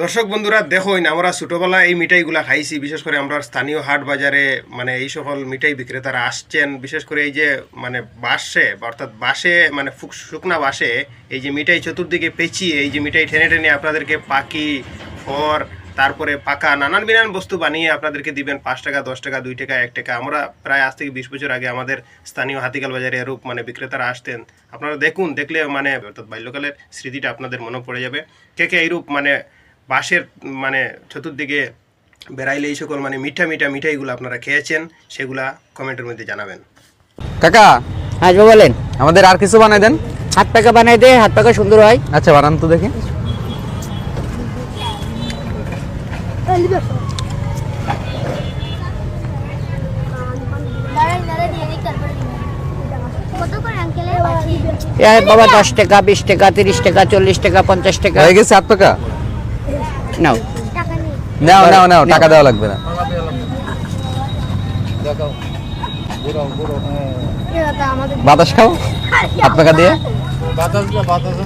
দর্শক বন্ধুরা, দেখুন, আমরা ছোটোবেলায় এই মিঠাইগুলা খাইছি, বিশেষ করে আমরা স্থানীয় হাট বাজারে মানে এই সকল মিঠাই বিক্রেতারা আসছেন, বিশেষ করে এই যে মানে বাসে অর্থাৎ বাসে মানে শুকনা বাসে এই যে মিঠাই চতুর্দিকে পেঁচিয়ে, এই যে মিঠাই টেনে টেনে আপনাদেরকে পাকি, ফর, তারপরে পাকা, নানান বিনান বস্তু বানিয়ে আপনাদেরকে দিবেন, পাঁচ টাকা, দশ টাকা, দুই টাকা, এক টাকা। আমরা প্রায় আজ থেকে বিশ বছর আগে আমাদের স্থানীয় হাতিকাল বাজারে এরূপ মানে বিক্রেতারা আসতেন। আপনারা দেখুন, দেখলে মানে অর্থাৎ বাল্যকালের স্মৃতিটা আপনাদের মনে পড়ে যাবে। কে কে এইরূপ মানে বাঁশের মানে চতুর্দিকে বেড়াইলে এই সকল মানে মিঠা মিঠা মিঠাইগুলো আপনারা খেয়েছেন সেগুলা কমেন্টের মধ্যে জানাবেন। কাকা আসব বলেন। আমাদের আর কিছু বানাই দেন? হাত পাকা বানাই দে হাত পাকা সুন্দর হয়। আচ্ছা বানান তো দেখি। বাবা দশ টাকা বিশ টাকা তিরিশ টাকা চল্লিশ টাকা পঞ্চাশ টাকা। হয়ে গেছে আট টাকা নাও। নাও নাও নাও টাকা দেওয়া লাগবে না। বাতাস খাও। আপনাকে দিয়ে? বাতাস বাতাস